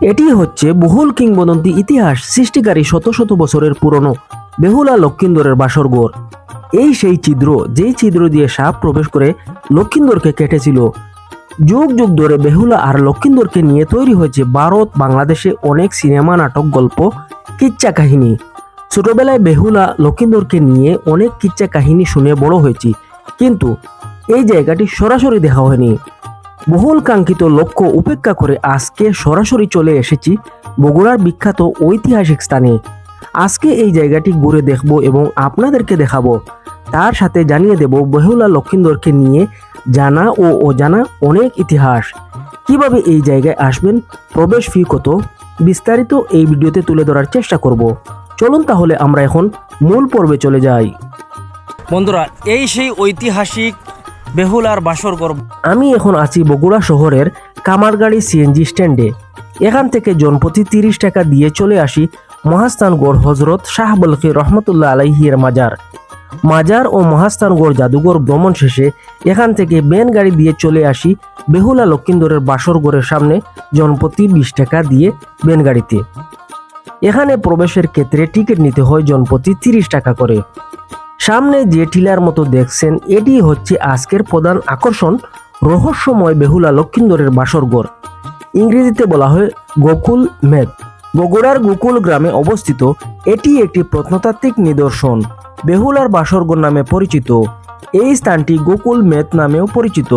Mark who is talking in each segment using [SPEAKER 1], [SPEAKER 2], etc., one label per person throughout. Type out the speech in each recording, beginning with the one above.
[SPEAKER 1] এটি হচ্ছে বহুল কিংবদন্তি ইতিহাস সৃষ্টিকারী শত শত বছরের পুরনো বেহুলা লক্ষিন্দরের বাসরগড় এই সেই ছিদ্র, যেই ছিদ্র দিয়ে সাপ প্রবেশ করে লক্ষিন্দরকে কেটেছিল। যুগ যুগ ধরে বেহুলা আর লক্ষিন্দরকে নিয়ে তৈরি হয়েছে ভারত, বাংলাদেশে অনেক সিনেমা, নাটক, গল্প কিচ্চা কাহিনী। ছোটবেলায় বেহুলা লক্ষিন্দরকে নিয়ে অনেক কিচ্চা কাহিনী শুনে বড় হয়েছি। কিন্তু এই জায়গাটি সরাসরি দেখা হয়নি। বহুল কাঙ্ক্ষিত লক্ষ্য উপেক্ষা করে আজকে সরাসরি চলে এসেছি বগুড়ার বিখ্যাত ঐতিহাসিক স্থানে। আজকে এই জায়গাটি ঘুরে দেখব এবং আপনাদেরকে দেখাবো। তার সাথে জানিয়ে দেব বেহুলা লক্ষিন্দরকে নিয়ে জানা ও অজানা অনেক ইতিহাস। কীভাবে এই জায়গায় আসবেন, প্রবেশ ফি কত, বিস্তারিত এই ভিডিওতে তুলে ধরার চেষ্টা করব। চলুন তাহলে আমরা এখন মূল পর্বে চলে যাই।
[SPEAKER 2] বন্ধুরা, এই সেই ঐতিহাসিক বেহুলার বাসরগড়
[SPEAKER 1] আমি এখন আছি বগুড়া শহরের কামারগাড়ি সিএনজি স্ট্যান্ডে। এখান থেকে জনপ্রতি তিরিশ টাকা দিয়ে চলে আসি মহাস্থানগড় হজরত শাহ বলকি রহমতুল্লাহ আলাইহির মাজার। মাজার ও মহাস্থানগড় জাদুঘর ভ্রমণ শেষে এখান থেকে বেন গাড়ি দিয়ে চলে আসি বেহুলা লক্ষিন্দরের বাসরগড়ের সামনে জনপ্রতি বিশ টাকা দিয়ে বেন গাড়িতে। এখানে প্রবেশের ক্ষেত্রে টিকিট নিতে হয় জনপ্রতি তিরিশ টাকা করে। সামনে যে টিলার মতো দেখছেন, এটি হচ্ছে আজকের প্রধান আকর্ষণ, রহস্যময় বেহুলা লক্ষিন্দরের বাসরগড় ইংরেজিতে বলা হয় গোকুল মেদ। বগুড়ার গোকুল গ্রামে অবস্থিত, এটি একটি প্রত্নতাত্ত্বিক নিদর্শন। বেহুলার বাসরগড় নামে পরিচিত। এই স্থানটি গোকুল মেদ নামেও পরিচিত।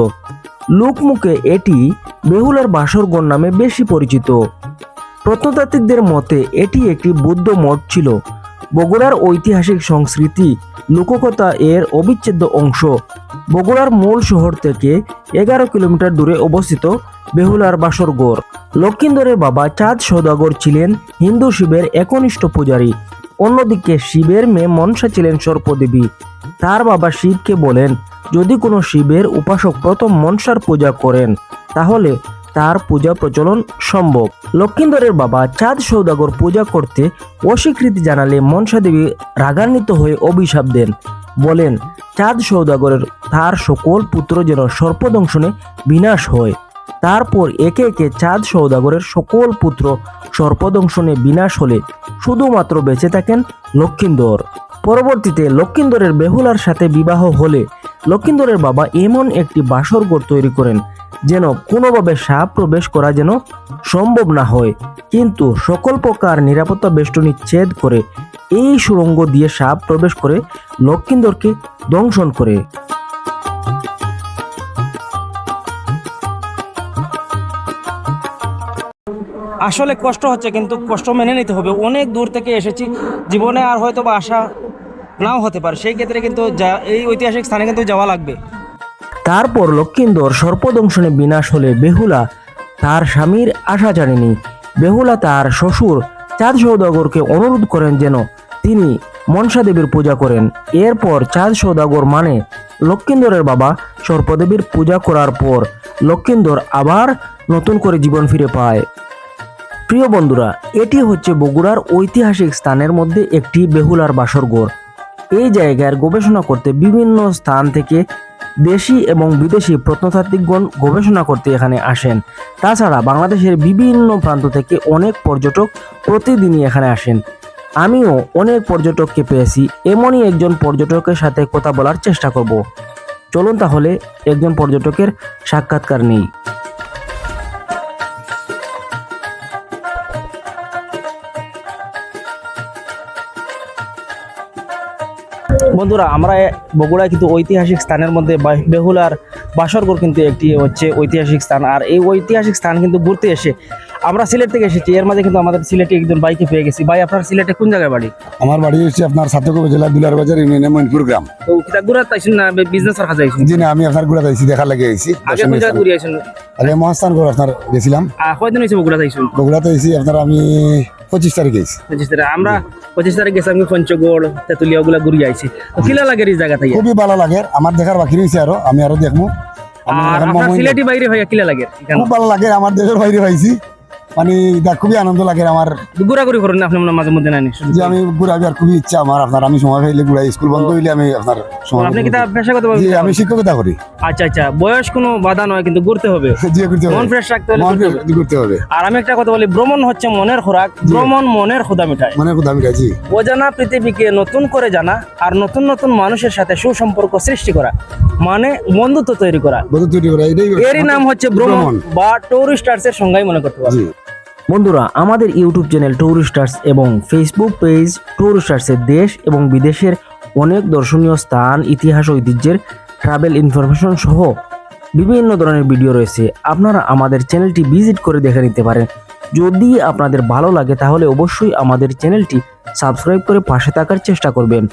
[SPEAKER 1] লোকমুখে এটি বেহুলার বাসরগড় নামে বেশি পরিচিত। প্রত্নতাত্ত্বিকদের মতে, এটি একটি বৌদ্ধ মঠ ছিল। বগুড়ার ঐতিহাসিক সংস্কৃতি লোককথা এর অবিচ্ছেদ্য অংশ। বগুড়ার মূল শহর থেকে এগারো কিলোমিটার দূরে অবস্থিত বেহুলার বাসরগড় লক্ষিন্দরের বাবা চাঁদ সৌদাগর ছিলেন হিন্দু শিবের একনিষ্ঠ পূজারী। অন্যদিকে শিবের মেয়ে মনসা ছিলেন সর্পদেবী। তার বাবা শিবকে বলেন, যদি কোনো শিবের উপাসক প্রথম মনসার পূজা করেন, তাহলে তার পূজা প্রচলন সম্ভব। লক্ষিন্দরের বাবা চাঁদ সৌদাগর পূজা করতে অস্বীকৃতি জানালে মনসা দেবী রাগান্বিত হয়ে অভিশাপ দেন। বলেন, চাঁদ সৌদাগরের তার সকল পুত্র যেন সর্পদংশনে বিনাশ হয়। তারপর একে একে চাঁদ সৌদাগরের সকল পুত্র সর্পদংশনে বিনাশ হলে শুধুমাত্র বেঁচে থাকেন লক্ষিন্দর। পরবর্তীতে লক্ষিন্দরের বেহুলার সাথে বিবাহ হলে লক্ষিন্দরের বাবা এমন একটি বাসরঘর তৈরি করেন যেন কোনোভাবে সাপ প্রবেশ করা যেন সম্ভব না হয়। কিন্তু সকল প্রকার নিরাপত্তা বেষ্টনী ছেদ করে এই সুড়ঙ্গ দিয়ে সাপ প্রবেশ করে লক্ষিন্দরকে দংশন করে।
[SPEAKER 2] আসলে কষ্ট হচ্ছে, কিন্তু কষ্ট মেনে নিতে হবে। অনেক দূর থেকে এসেছি। জীবনে আর হয়তো বা আশা নাও হতে পারে। সেই ক্ষেত্রে কিন্তু এই ঐতিহাসিক স্থানে কিন্তু যাওয়া লাগবে।
[SPEAKER 1] তারপর লক্ষিন্দর সর্পদংশনে বিনাশ হলে বেহুলা তার স্বামীর আশা জানেনি। বেহুলা তার শ্বশুর চাঁদ সৌদাগরকে অনুরোধ করেন যেন তিনি মনসা দেবীর পূজা করেন। এরপর চাঁদ সৌদাগর মানে লক্ষিন্দরের বাবা সর্পদেবীর পূজা করার পর লক্ষিন্দর আবার নতুন করে জীবন ফিরে পায়। প্রিয় বন্ধুরা, এটি হচ্ছে বগুড়ার ঐতিহাসিক স্থানের মধ্যে একটি বেহুলার বাসরগড় এই জায়গার গবেষণা করতে বিভিন্ন স্থান থেকে দেশি এবং বিদেশি প্রত্নতাত্ত্বিকগণ গবেষণা করতে এখানে আসেন। তাছাড়া বাংলাদেশের বিভিন্ন প্রান্ত থেকে অনেক পর্যটক প্রতিদিনই এখানে আসেন। আমিও অনেক পর্যটককে পেয়েছি, এমনই একজন পর্যটকের সাথে কথা বলার চেষ্টা করব। চলুন তাহলে একজন পর্যটকের সাক্ষাৎকার নেই।
[SPEAKER 2] বন্ধুরা, আমরা বগুড়ায় কিন্তু ঐতিহাসিক স্থানের মধ্যে বেহুলার বাসরগড় কিন্তু একটি হচ্ছে ঐতিহাসিক স্থান। আর এই ঐতিহাসিক স্থান কিন্তু ঘুরতে এসে আমরা সিলেট থেকে এসেছি এর মাঝে কিন্তু আমাদের সিলেটে একজন বাইকে পেয়ে গেছি। ভাই আপনার সিলেটে কোন জায়গায় বাড়ি?
[SPEAKER 3] আমার বাড়ি হচ্ছে আপনার সাতক জেলা দুলার বাজার ইউনিয়নে মইনপুর গ্রাম।
[SPEAKER 2] তো কিতা ঘুরা তাইছেন না? বিজনেস আর কাজে আইছেন?
[SPEAKER 3] জি না আমি আপনার গুড়া আইছি দেখা লাগে আইছি।
[SPEAKER 2] আগে কোন জায়গায় ঘুরে আইছেন?
[SPEAKER 3] আগে মহাস্থান করে আপনার গেছিলাম।
[SPEAKER 2] কয়দিন হয়েছে বগুড়া তাইছেন
[SPEAKER 3] বগুড়াতে আইছি আপনার আমি পঁচিশ তারিখে আইছি।
[SPEAKER 2] পঁচিশ তারিখ আমরা পঁচিশ তারিখ গেছি আমি পঞ্চগড় তেতুলিয়া ওগুলা ঘুরে আইছি। তো কিলা লাগে এই জায়গা থেকে?
[SPEAKER 3] খুবই ভালো লাগে আমার দেখার বাকি রয়েছে আরও আমি আরও দেখব।
[SPEAKER 2] আর আপনার সিলেটি বাইরে হয়ে কিলা লাগে?
[SPEAKER 3] খুব ভালো লাগে আমার দেশের বাইরে পাইছি মানে এটা খুবই আনন্দ লাগে আমার।
[SPEAKER 2] ঘোরাঘুরি করেন আপনি মনে মাঝে মধ্যে নানি?
[SPEAKER 3] যে আমি ঘুরাবি আর খুবই ইচ্ছা আমার আপনার আমি সময় পাইলে ঘুরাই স্কুল বন্ধ হইলে আমি আপনার সময়
[SPEAKER 2] আপনি কি তা পেশাগত
[SPEAKER 3] জি আমি শিক্ষকতা করি।
[SPEAKER 2] আচ্ছা আচ্ছা বয়স কোনো বাধা নয় কিন্তু ঘুরতে হবে।
[SPEAKER 3] জি করতে
[SPEAKER 2] মন ফ্রেশ রাখতে হলে ঘুরতে হবে। আর আমি একটা কথা বলি ভ্রমণ হচ্ছে মনের খোরাক ভ্রমণ মনের ক্ষুদা মিঠায়
[SPEAKER 3] মনে কথা আমি জি।
[SPEAKER 2] অজানা পৃথিবীকে নতুন করে জানা আর নতুন নতুন মানুষের সাথে সুসম্পর্ক সৃষ্টি করা মানে বন্ধুত্ব তৈরি করা।
[SPEAKER 3] বন্ধু তৈরি করা
[SPEAKER 2] এরই নাম হচ্ছে
[SPEAKER 3] ভ্রমণ।
[SPEAKER 2] বা টুরিস্টার্স এর সংজ্ঞাই মনে করতে পারবে
[SPEAKER 3] জি।
[SPEAKER 1] বন্ধুরা, আমাদের ইউটিউব চ্যানেল টুরিস্টার্স এবং ফেসবুক পেজ টুরিস্টার্সের দেশ এবং বিদেশের অনেক দর্শনীয় স্থান, ইতিহাস, ঐতিহ্যের ট্রাভেল ইনফরমেশন সহ বিভিন্ন ধরনের ভিডিও রয়েছে। আপনারা আমাদের চ্যানেলটি ভিজিট করে দেখে নিতে পারেন। যদি আপনাদের ভালো লাগে, তাহলে অবশ্যই আমাদের চ্যানেলটি সাবস্ক্রাইব করে পাশে থাকার চেষ্টা করবেন।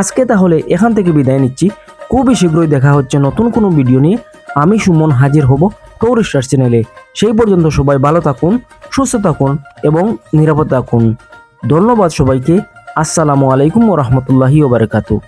[SPEAKER 1] আজকে তাহলে এখান থেকে বিদায় নিচ্ছি। খুবই শীঘ্রই দেখা হচ্ছে নতুন কোনো ভিডিও নিয়ে। আমি সুমন হাজির হব টুরিস্টার চ্যানেলে। সেই পর্যন্ত সবাই ভালো থাকুন, সুস্থ থাকুন এবং নিরাপদ থাকুন। ধন্যবাদ সবাইকে। আসসালামু আলাইকুম ও রহমতুল্লাহি ওবরাকাতু